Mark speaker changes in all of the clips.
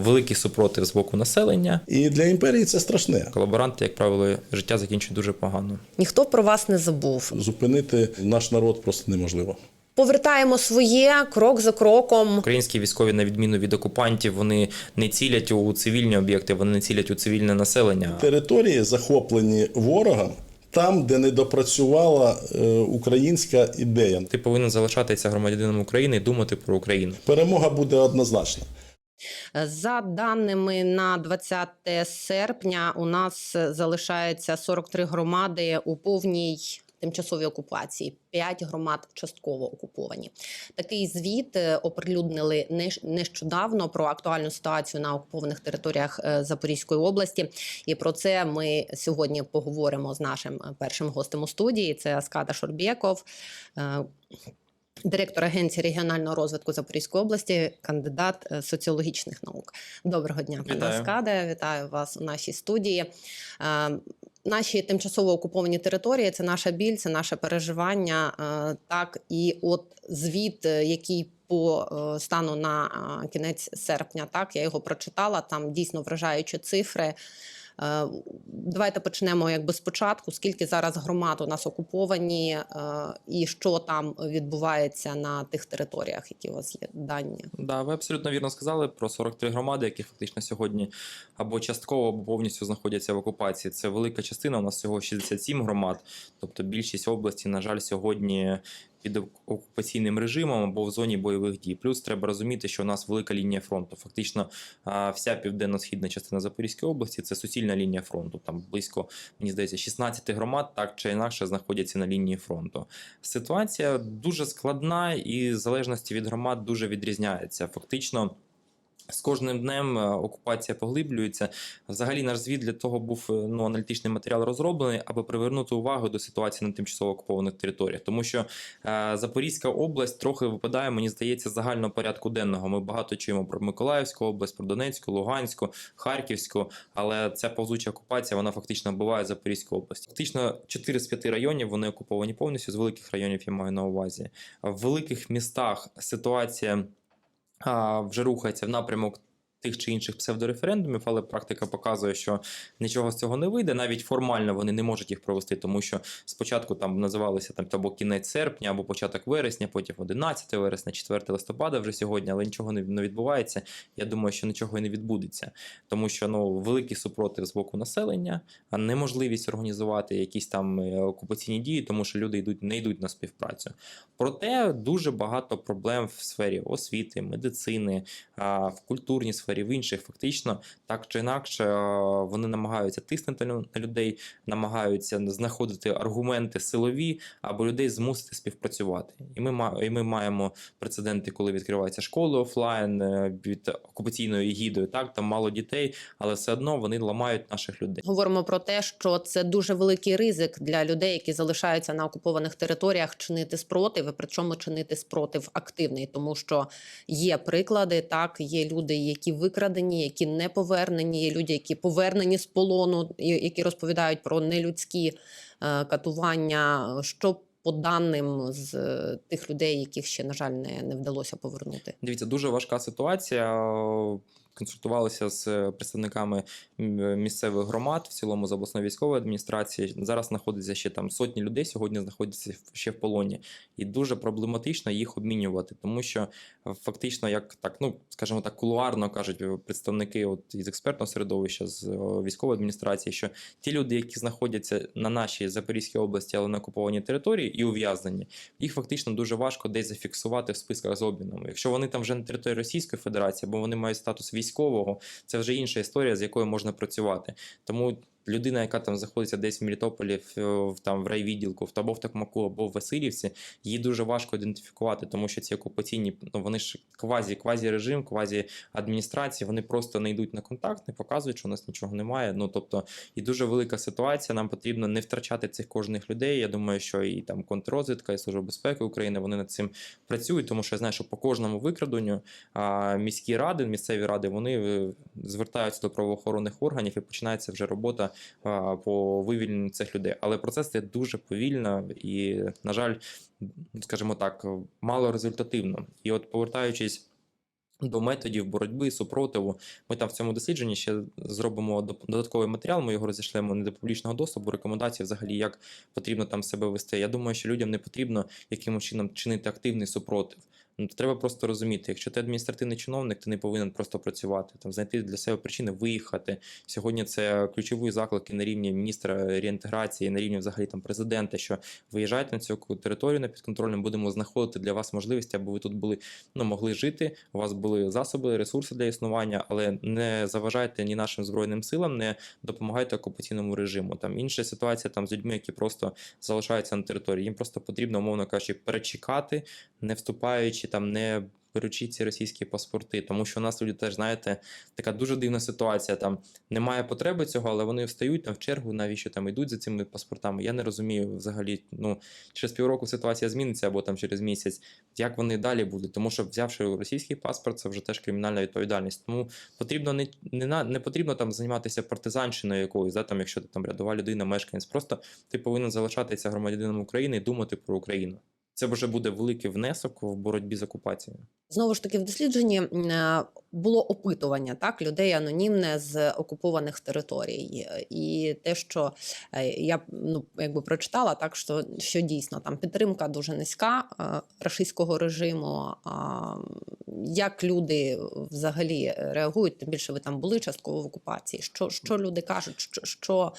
Speaker 1: Великий супротив з боку населення.
Speaker 2: І для імперії це страшне.
Speaker 1: Колаборанти, як правило, життя закінчують дуже погано.
Speaker 3: Ніхто про вас не забув.
Speaker 2: Зупинити наш народ просто неможливо.
Speaker 3: Повертаємо своє крок за кроком.
Speaker 1: Українські військові, на відміну від окупантів, вони не цілять у цивільні об'єкти, вони не цілять у цивільне населення.
Speaker 2: Території захоплені ворогом там, де не допрацювала е, українська ідея.
Speaker 1: Ти повинен залишатися громадянином України і думати про Україну.
Speaker 2: Перемога буде однозначна.
Speaker 3: За даними на 20 серпня, у нас залишається 43 громади у повній тимчасовій окупації. 5 громад частково окуповані. Такий звіт е, оприлюднили нещ- нещодавно про актуальну ситуацію на окупованих територіях е, Запорізької області. І про це ми сьогодні поговоримо з нашим е, першим гостем у студії. Це Аскада Шорбєков. Директор Агенції регіонального розвитку Запорізької області, кандидат е, соціологічних наук. Доброго дня, пане
Speaker 1: Вітаю.
Speaker 3: Вітаю вас у нашій студії. Е, Наші тимчасово окуповані території це наша біль, це наше переживання. е, Так і от звіт, який по стану на кінець серпня, так я його прочитала. Там дійсно вражаючі цифри. Е, Давайте почнемо якби спочатку. Скільки зараз громад у нас окуповані, е, і що там відбувається на тих територіях, які у вас є дані?
Speaker 1: Да, ви абсолютно вірно сказали про 43 громади, які фактично сьогодні або частково, або повністю знаходяться в окупації. Це велика частина. У нас всього 67 громад. Тобто більшість області, на жаль, сьогодні під окупаційним режимом або в зоні бойових дій. Плюс треба розуміти, що у нас велика лінія фронту. Фактично, вся південно-східна частина Запорізької області це суцільна лінія фронту. Там близько, мені здається, 16 громад так чи інакше знаходяться на лінії фронту. Ситуація дуже складна і в залежності від громад дуже відрізняється. Фактично. З кожним днем е, окупація поглиблюється. Взагалі, наш звіт для того був е, ну, аналітичний матеріал розроблений, аби привернути увагу до ситуації на тимчасово окупованих територіях. Тому що е, Запорізька область трохи випадає, мені здається, загального порядку денного. Ми багато чуємо про Миколаївську область, про Донецьку, Луганську, Харківську, але ця повзуча окупація вона фактично вбиває Запорізьку область. Фактично 4 з 5 районів вони окуповані повністю. З великих районів я маю на увазі. В великих містах ситуація вже рухається в напрямок тих чи інших псевдореферендумів, але практика показує, що нічого з цього не вийде. Навіть формально вони не можуть їх провести, тому що спочатку там називалися там або кінець серпня, або початок вересня, потім 11 вересня, 4 листопада вже сьогодні, але нічого не, відбувається. Я думаю, що нічого і не відбудеться, тому що ну великий супротив з боку населення, а неможливість організувати якісь там е, окупаційні дії, тому що люди йдуть не йдуть на співпрацю. Проте дуже багато проблем в сфері освіти, медицини, в культурній сфері, в інших. Фактично, так чи інакше, вони намагаються тиснути на людей, намагаються знаходити аргументи силові або людей змусити співпрацювати. І ми і ми маємо прецеденти, коли відкриваються школи офлайн е, під окупаційною егідою. Так там мало дітей, але все одно вони ламають наших людей.
Speaker 3: Говоримо про те, що це дуже великий ризик для людей, які залишаються на окупованих територіях, чинити спротив, і причому чинити спротив активний, тому що є приклади. Так, є люди, які викрадені, які не повернені, є люди, які повернені з полону, які розповідають про нелюдські е, катування. Що по даним з е, тих людей, яких ще на жаль не, не вдалося повернути.
Speaker 1: Дивіться, дуже важка ситуація. Консультувалися з представниками місцевих громад в цілому з обласної військової адміністрації. Зараз знаходиться ще там сотні людей. Сьогодні знаходяться ще в полоні, і дуже проблематично їх обмінювати, тому що е, фактично, як так, ну скажімо так, кулуарно кажуть е, представники от із експертного середовища з е, військової адміністрації, що ті люди, які знаходяться на нашій Запорізькій області, але на окупованій території і ув'язнені, їх фактично дуже важко десь зафіксувати в списках з обміном. Якщо вони там вже на території Російської Федерації, або вони мають статус військового, це вже інша історія, з якою можна працювати. Тому людина, яка там знаходиться десь в Мелітополі, в, там в райвідділку, або в Токмаку, або в Васильівці, її дуже важко ідентифікувати, тому що ці окупаційні ну вони ж квазі, квазі режим, квазі адміністрації, вони просто не йдуть на контакт, не показують, що у нас нічого немає. Ну тобто, і дуже велика ситуація. Нам потрібно не втрачати цих кожних людей. Я думаю, що і там контррозвідка, і служба безпеки України вони над цим працюють, тому що я знаю, що по кожному викраденню міські ради, місцеві ради, вони е, звертаються до правоохоронних органів і починається вже робота по вивільненню цих людей. Але процес йде дуже повільно і, на жаль, скажімо так, мало результативно. І от повертаючись до методів боротьби, супротиву. Ми там в цьому дослідженні ще зробимо додатковий матеріал. Ми його розійшлемо не до публічного доступу, рекомендації взагалі, як потрібно там себе вести. Я думаю, що людям не потрібно якимось чином чинити активний супротив. Ну, то треба просто розуміти, якщо ти адміністративний чиновник, ти не повинен просто працювати, там знайти для себе причини виїхати. Сьогодні це ключові заклики на рівні міністра реінтеграції, на рівні взагалі там президента, що виїжджайте на цю територію на підконтрольну, будемо знаходити для вас можливості, аби ви тут були, ну могли жити. У вас були засоби, ресурси для існування, але не заважайте ні нашим збройним силам, не допомагайте окупаційному режиму. Там інша ситуація там з людьми, які просто залишаються на території. Їм просто потрібно, умовно кажучи, перечекати, не вступаючи там, не беручи ці російські паспорти, тому що у нас люди теж знаєте, така дуже дивна ситуація. Там немає потреби цього, але вони встають там в чергу, навіщо там йдуть за цими паспортами. Я не розумію взагалі. Ну через півроку ситуація зміниться або там через місяць. Як вони далі будуть? Тому що взявши російський паспорт, це вже теж кримінальна відповідальність. Тому потрібно не, не, не потрібно там займатися партизанщиною якоюсь, да, там, якщо ти там рядова людина, мешканець. Просто ти повинен залишатися громадянином України і думати про Україну. Це вже буде великий внесок в боротьбі з окупацією.
Speaker 3: Знову ж таки, в дослідженні е, було опитування так людей анонімне з окупованих територій, і те, що е, я ну якби прочитала, так що, що дійсно там підтримка дуже низька е, рашистського режиму. Як люди взагалі реагують? Тим більше ви там були частково в окупації. Що, що люди кажуть? Що, що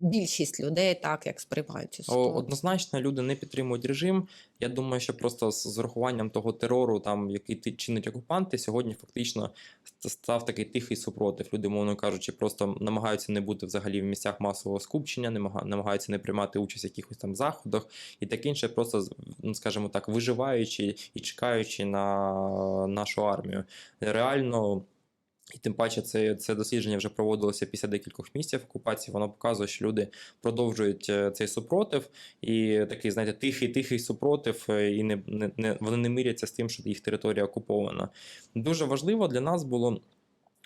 Speaker 3: більшість людей так як сприймають цю ситуацію?
Speaker 1: Однозначно, люди не підтримують режим. Я думаю, що просто з урахуванням того терору, там який ти чинить окупанти, сьогодні фактично став такий тихий супротив. Люди, мовно кажучи, просто намагаються не бути взагалі в місцях масового скупчення, намага- намагаються не приймати участь в якихось там заходах і таке інше, просто ну, скажімо так, виживаючи і чекаючи на нашу армію. Реально. І тим паче, це, це дослідження вже проводилося після декількох місяців окупації. Воно показує, що люди продовжують е, цей супротив, і такий, знаєте, тихий, тихий супротив, е, і не, не, не вони не миряться з тим, що їх територія окупована. Дуже важливо для нас було.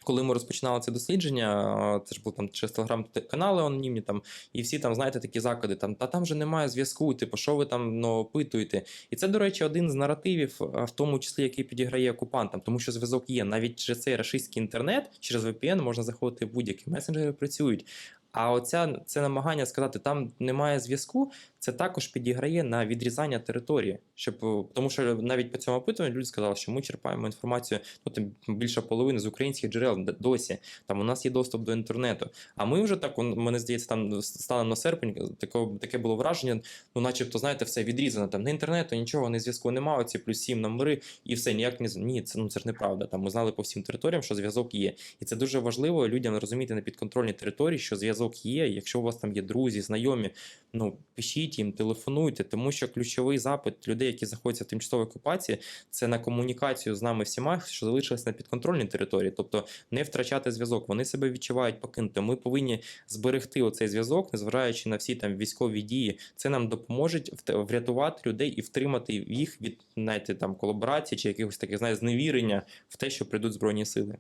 Speaker 1: Коли ми розпочинали це дослідження, це ж були там через телеграм-канали анонімні, там, і всі там, знаєте, такі закиди, там, та там же немає зв'язку, типу, що ви там ну, опитуєте. І це, до речі, один з наративів, в тому числі, який підіграє окупантам, тому що зв'язок є. Навіть через цей рашистський інтернет, через VPN можна заходити в будь-які месенджери працюють. А оця це намагання сказати, там немає зв'язку, це також підіграє на відрізання території. Щоб, е, тому що навіть по цьому опитуванню люди сказали, що ми черпаємо інформацію ну, там, більше половини з українських джерел досі. Там у нас є доступ до інтернету. А ми вже так, мене здається, там станом на серпень таке, таке було враження, ну, начебто, знаєте, все відрізано. Там не інтернету, нічого, ні зв'язку немає, ці плюс сім номери, і все ніяк не ні, це ну це ж неправда. Там ми знали по всім територіям, що зв'язок є. І це дуже важливо людям розуміти на підконтрольній території, що зв'язок є. Якщо у вас там є друзі, знайомі, ну пишіть їм, телефонуйте, тому що ключовий запит людей, які знаходяться в тимчасовій окупації, це на комунікацію з нами всіма, що залишились на підконтрольній території, тобто не втрачати зв'язок. Вони себе відчувають покинути. Ми повинні зберегти оцей зв'язок, незважаючи на всі там військові дії. Це нам допоможе врятувати людей і втримати їх від знаєте, там колаборації чи якихось таких знаєте, зневірення в те, що прийдуть збройні сили.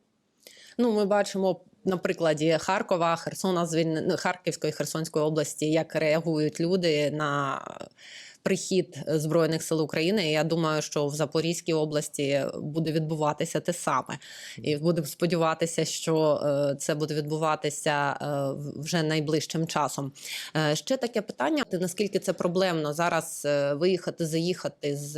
Speaker 3: Ну, ми бачимо на прикладі Харкова, Херсона, звільне- ну, Харківської Херсонської області, як реагують люди на прихід Збройних сил України. Я думаю, що в Запорізькій області буде відбуватися те саме. І будемо сподіватися, що е, це буде відбуватися е, вже найближчим часом. Е, Ще таке питання: наскільки це проблемно зараз виїхати, заїхати з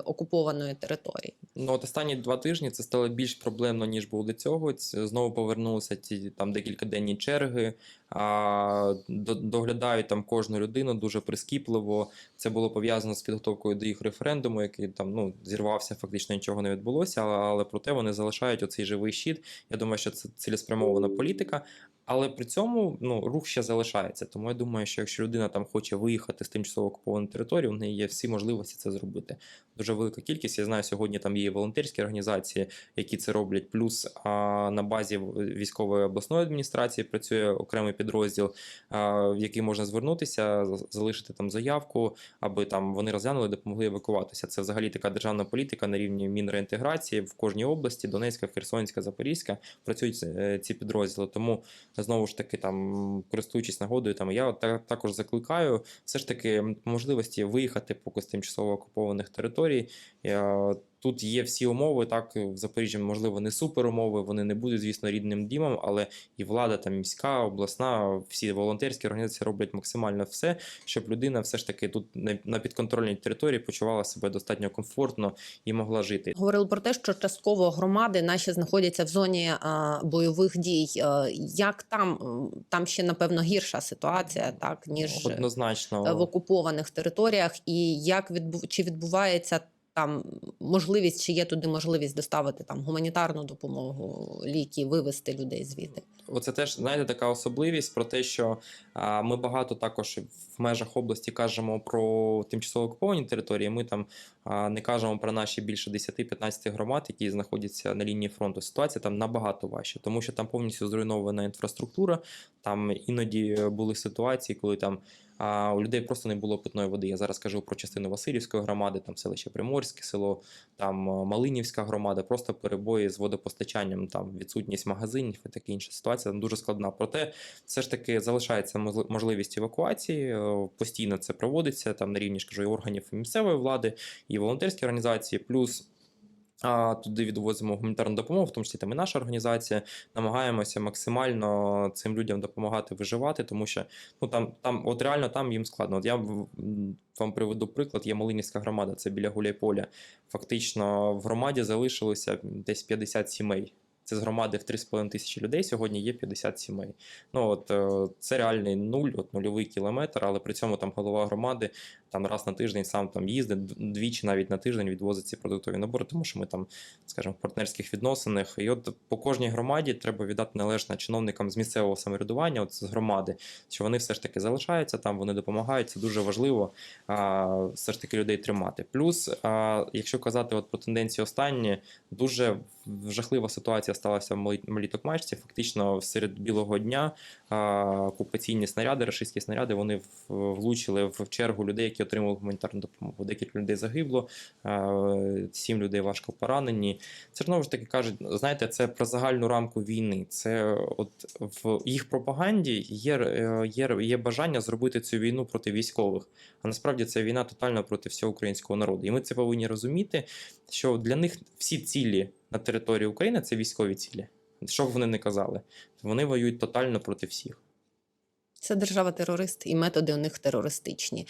Speaker 3: окупованої території?
Speaker 1: Ну, от останні два тижні це стало більш проблемно, ніж було до цього. Знову повернулися ті там декількаденні черги, а, до- доглядають там кожну людину дуже прискіпливо. Це було пов'язано з підготовкою до їх референдуму, який там ну, зірвався, фактично нічого не відбулося, але, але проте вони залишають оцей живий щит. Я думаю, що це цілеспрямована політика. Але при цьому ну, рух ще залишається. Тому я думаю, що якщо людина там хоче виїхати з тимчасово окупованої території, в неї є всі можливості це зробити. Дуже велика кількість. Я знаю, сьогодні там є волонтерські організації, які це роблять. Плюс а, на базі військової обласної адміністрації працює окремий підрозділ, а, в який можна звернутися, залишити там заявку, аби там вони розглянули допомогли евакуватися. Це взагалі така державна політика на рівні мінреінтеграції в кожній області, Донецька, Херсонська, Запорізька, працюють е, ці підрозділи. Тому знову ж таки, там користуючись нагодою, там я та- також закликаю все ж таки можливості виїхати поки з тимчасово окупованих територій. Я Тут є всі умови. Так, в Запоріжжі, можливо, не супер умови, вони не будуть, звісно, рідним дімом, але і влада, там міська, обласна, всі волонтерські організації роблять максимально все, щоб людина все ж таки тут на, підконтрольній території почувала себе достатньо комфортно і могла жити.
Speaker 3: Говорили про те, що частково громади наші знаходяться в зоні бойових дій. Е, Як там там ще напевно гірша ситуація, так ніж е,
Speaker 1: Однозначно.
Speaker 3: в окупованих територіях, і як відбу... чи відбувається там можливість, чи є туди можливість доставити там гуманітарну допомогу, ліки, вивезти людей звідти?
Speaker 1: Оце теж знаєте така особливість про те, що а, ми багато також в межах області кажемо про тимчасово окуповані території. Ми там а, не кажемо про наші більше 10-15 громад, які знаходяться на лінії фронту. Ситуація там набагато важча, тому що там повністю зруйнована інфраструктура. Там іноді були ситуації, коли там. А у людей просто не було питної води. Я зараз кажу про частину Васильівської громади, там селище Приморське село, там е, Малинівська громада, просто перебої з водопостачанням, там відсутність магазинів і таке інша ситуація там дуже складна. Проте все ж таки залишається можливість евакуації. е, Постійно це проводиться там на рівні ж кажу, і органів місцевої влади, і волонтерські організації, плюс. А туди відвозимо гуманітарну допомогу, в тому числі там і наша організація. Намагаємося максимально цим людям допомагати виживати, тому що ну там, там от реально там їм складно. От я вам приведу приклад. Є Малинівська громада, це біля Гуляйполя. Фактично в громаді залишилося десь 50 сімей. Це з громади в 3,5 тисячі людей. Сьогодні є 50 сімей. Ну от е, це реальний нуль, от нульовий кілометр, але при цьому там голова громади там раз на тиждень сам там їздить, двічі навіть на тиждень відвозить ці продуктові набори, тому що ми там, скажімо, в партнерських відносинах. І от по кожній громаді треба віддати належне чиновникам з місцевого самоврядування, от з громади, що вони все ж таки залишаються там, вони допомагають. Це дуже важливо а, все ж таки людей тримати. Плюс, а, якщо казати от про тенденції останні, дуже жахлива ситуація сталася в Малій Фактично, серед білого дня окупаційні снаряди, рашистські снаряди, вони влучили в чергу людей, які отримували гуманітарну допомогу. Декілька людей загибло, сім людей важко поранені. Це знову ж таки кажуть, знаєте, це про загальну рамку війни. Це от в їх пропаганді є, е, є, є бажання зробити цю війну проти військових. А насправді це війна тотально проти всього українського народу. І ми це повинні розуміти, що для них всі цілі на території України це військові цілі. Що б вони не казали, вони воюють тотально проти всіх.
Speaker 3: Це держава-терорист, і методи у них терористичні.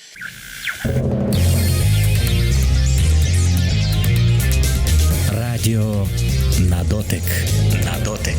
Speaker 4: Радіо на дотик. На дотик.